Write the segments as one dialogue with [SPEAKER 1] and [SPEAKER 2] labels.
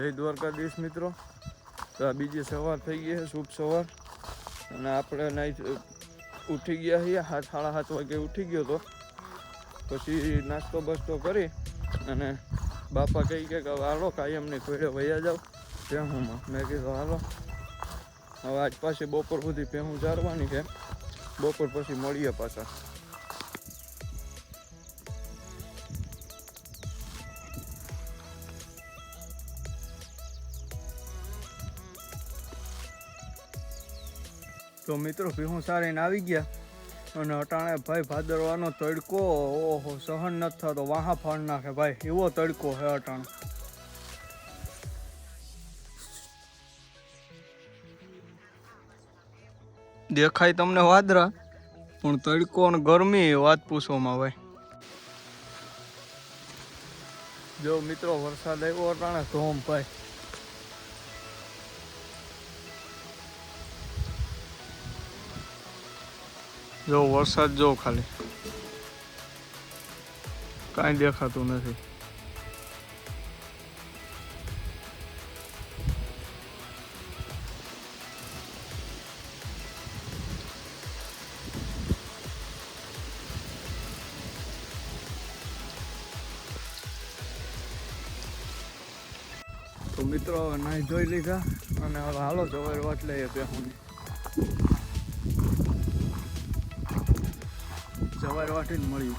[SPEAKER 1] જય દ્વારકાધીશ મિત્રો. તો આ બીજી સવાર થઈ ગઈ છે, શુભ સવાર. અને આપણે નાઈ ઉઠી ગયા છીએ. હાથ, સાડા સાત વાગે ઉઠી ગયો તો. પછી નાસ્તો બસ્તો કરી અને બાપા કહી કે હાલો કાયમની ખોડે વૈયા જાઓ. ભેહુંમાં. મેં કીધું, હાલો. હવે આજ પાછી બપોર સુધી ભેહું ચારવાની છે. બપોર પછી મળીએ પાછા. તો મિત્રો ભીહું સારીને આવી ગયા. અને અટાણે ભાઈ ભાદરવાનો તડકો, ઓહો, સહન નથી થતો. વાહા ફાડ નાખે ભાઈ. એવો તડકો હે અટાણે. દેખાય તમને વાદરા? પણ તડકો અને ગરમી વાત પૂછવામાં ભાઈ જો મિત્રો વરસાદ આવ્યો અટાણે ધોમ ભાઈ જો વરસાદ જો ખાલી. કાંઈ દેખાતું નથી. તો મિત્રો નાહી ધોઈ લીધા અને હવે હાલો જવાર વાત લઈએ બેહુની જવાર વાટીને મળ્યું.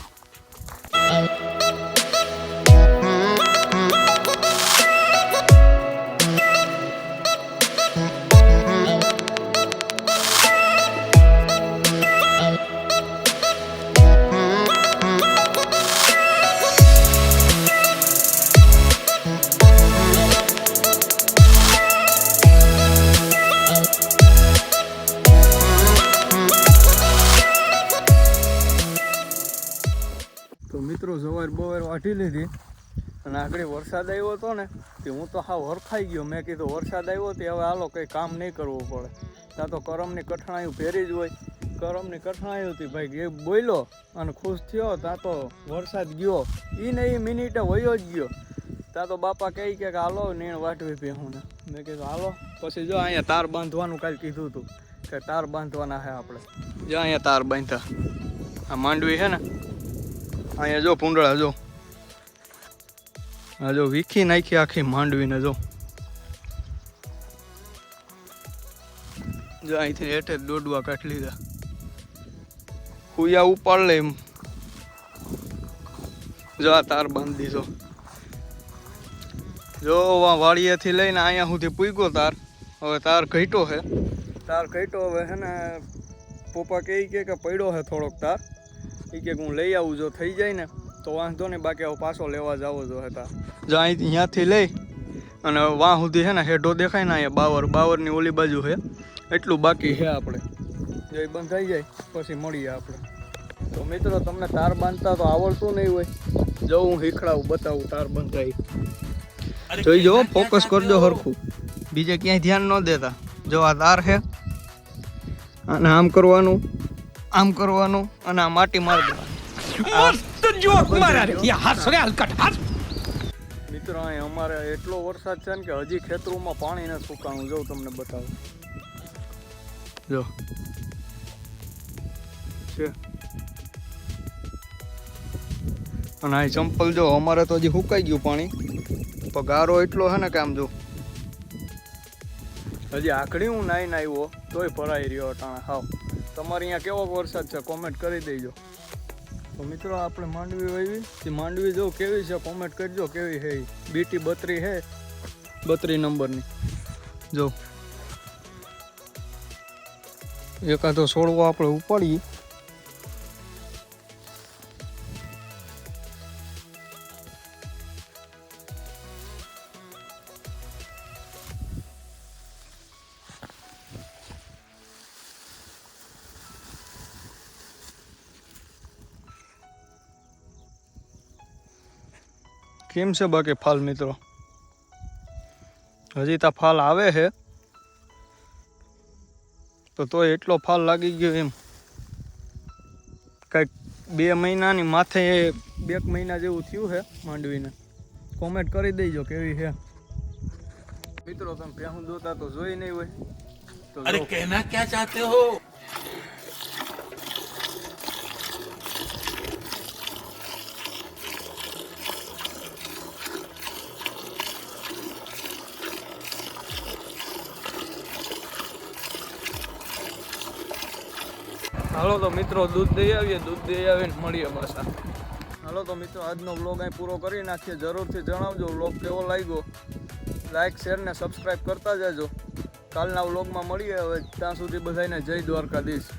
[SPEAKER 1] મિત્રો સવાર બવાર વાટી લીધી અને આગળ વરસાદ આવ્યો હતો ને, તે હું તો હાવ હરખાઈ ગયો. મેં કીધું, વરસાદ આવ્યો તે હવે હાલો કંઈ કામ નહીં કરવું પડે. ત્યાં તો કરમની કઠણાયું પહેરી જ હોય. કરમની કઠણાયું હતી ભાઈ એ બોલ્યો અને ખુશ થયો, ત્યાં તો વરસાદ ગયો. એ ને એ મિનિટે વયો જ ગયો. ત્યાં તો બાપા કહે કે, હાલો, નીણ વાટવી ભેહું ને. મેં કીધું, હાલો. પછી જો અહીંયા તાર બાંધવાનું કાલ કીધું હતું કે તાર બાંધવાના છે આપણે. જો અહીંયા તાર બાંધતા આ માંડવી છે ને અહીંયા જો પૂંડળા જો. આ જો વીખી નાખી આખી માંડવીને જો. જો અહીંથી હેઠે દોડવા કાઢ લીધા. હુયા ઉપાડ લે એમ. જો આ તાર બાંધી દીધો જો વા વાડિયાથી લઈને અહીંયા સુધી પૂગ્યો તાર. હવે તાર ઘટ્યો છે તાર ઘટ્યો હવે છે ને, પપ્પા કહે કે પડ્યો છે થોડોક તાર. એ કે હું લઈ આવું જો થઈ જાય ને તો વાંધો નહીં બાકી હવે પાછો લેવા જાવો જો હતા જો અહીં અહીંયાથી લઈ અને વાં સુધી છે ને હેઢો દેખાય ને અહીંયા બાવર બાવરની ઓલી બાજુ છે એટલું બાકી છે આપણે. જો એ બંધાઈ જાય પછી મળીએ આપણે. તો મિત્રો તમને તાર બાંધતા તો આવડતું નહીં હોય. જો હું હીખડાવું બતાવું તાર બંધાઈ. જોઈ જો ફોકસ કરજો હરખું. બીજે ક્યાંય ધ્યાન ન દેતા. જો આ તાર છે અને આમ કરવાનું. આમ કરવાનું અને આ માટી માર દેવાની.
[SPEAKER 2] મસ્ત જોક મારા યા હાથ રે હલકટ હાથ.
[SPEAKER 1] મિત્રો અહીં અમારે એટલો વરસાદ છે ને કે હજી ખેતરોમાં પાણી ન સુકાવું જો તમને બતાવું. જો. છે. અને આ ચંપલ જો અમારે તો હજી સુકાઈ ગયું પાણી. પગારો એટલો છે ને કે આમ જો. હજી આકડી હું નાઈ આવ્યો તોય ભરાઈ રહ્યો અટાણે. હાવ. તમારે અહીંયા કેવો વરસાદ છે કોમેન્ટ કરી દેજો. તો મિત્રો, આપણે માંડવી વાવી તે માંડવી જો કેવી છે કોમેન્ટ કરજો કેવી છે. બીટી બત્રી છે, બત્રી નંબરની. જો. એકાદો છોડવો આપણે ઉપાડીએ. કેમ છે બાકી ફાલ મિત્રો? હજી તા ફાલ આવે છે. તો તો એટલો ફાલ લાગી ગયો એમ. કંઈક બે મહિનાની માથે બે મહિના જેવું થયું છે માંડવીને. કોમેન્ટ કરી દેજો કેવી છે. મિત્રો તમે પહેલું દોતા તો જોઈ નહીં હોય. તો અરે
[SPEAKER 3] કહેના ક્યાં ચાહતે હો?
[SPEAKER 1] હાલો તો મિત્રો દૂધ દઈ આવીએ, દૂધ દઈ આવીને મળીએ પાછા. હાલો તો મિત્રો, આજનો વ્લોગ અહીં પૂરો કરી નાખીએ. જરૂરથી જણાવજો વ્લોગ કેવો લાગ્યો? લાઈક શેર ને સબસ્ક્રાઈબ કરતા જજો. કાલના વ્લોગમાં મળીએ હવે, ત્યાં સુધી બધાને જય દ્વારકાધીશ.